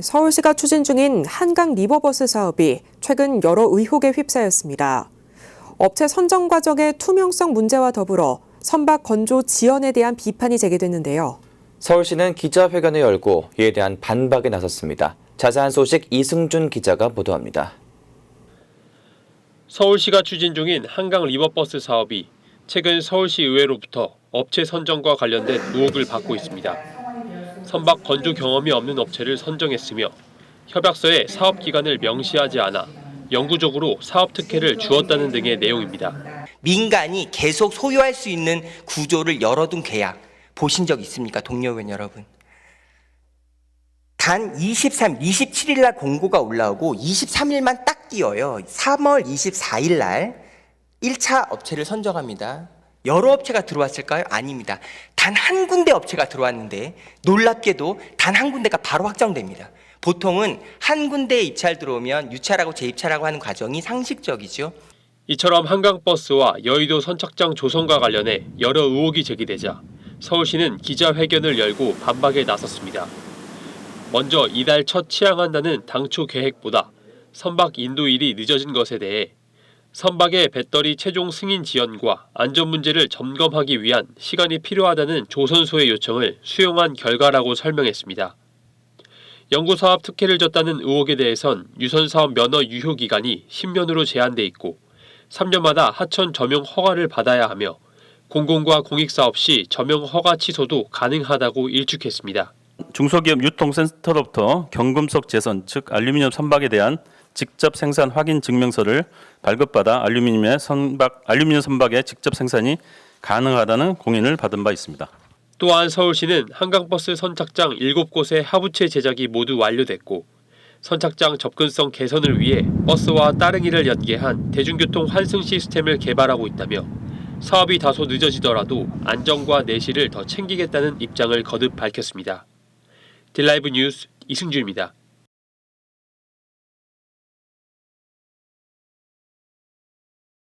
서울시가 추진 중인 한강 리버버스 사업이 최근 여러 의혹에 휩싸였습니다. 업체 선정 과정의 투명성 문제와 더불어 선박 건조 지연에 대한 비판이 제기됐는데요. 서울시는 기자회견을 열고 이에 대한 반박에 나섰습니다. 자세한 소식 이승준 기자가 보도합니다. 서울시가 추진 중인 한강 리버버스 사업이 최근 서울시 의회로부터 업체 선정과 관련된 의혹을 받고 있습니다. 선박 건조 경험이 없는 업체를 선정했으며 협약서에 사업 기간을 명시하지 않아 영구적으로 사업 특혜를 주었다는 등의 내용입니다. 민간이 계속 소유할 수 있는 구조를 열어둔 계약 보신 적 있습니까, 동료 의원 여러분? 단 23, 27일 날 공고가 올라오고 23일만 딱 띄어요. 3월 24일 날 1차 업체를 선정합니다. 여러 업체가 들어왔을까요? 아닙니다. 단 한 군데 업체가 들어왔는데 놀랍게도 단 한 군데가 바로 확정됩니다. 보통은 한 군데에 입찰 들어오면 유찰하고 재입찰하고 하는 과정이 상식적이죠. 이처럼 한강버스와 여의도 선착장 조성과 관련해 여러 의혹이 제기되자 서울시는 기자회견을 열고 반박에 나섰습니다. 먼저 이달 첫 취항한다는 당초 계획보다 선박 인도일이 늦어진 것에 대해 선박의 배터리 최종 승인 지연과 안전 문제를 점검하기 위한 시간이 필요하다는 조선소의 요청을 수용한 결과라고 설명했습니다. 연구사업 특혜를 줬다는 의혹에 대해선 유선사업 면허 유효 기간이 10년으로 제한돼 있고 3년마다 하천 점용 허가를 받아야 하며 공공과 공익사업 시 점용 허가 취소도 가능하다고 일축했습니다. 중소기업 유통센터로부터 경금속 재선 즉 알루미늄 선박에 대한 직접 생산 확인 증명서를 발급받아 알루미늄의 선박 알루미늄 선박의 직접 생산이 가능하다는 공인을 받은 바 있습니다. 또한 서울시는 한강버스 선착장 7곳의 하부체 제작이 모두 완료됐고 선착장 접근성 개선을 위해 버스와 따릉이를 연계한 대중교통 환승 시스템을 개발하고 있다며 사업이 다소 늦어지더라도 안전과 내실을 더 챙기겠다는 입장을 거듭 밝혔습니다. 딜라이브 뉴스 이승주입니다.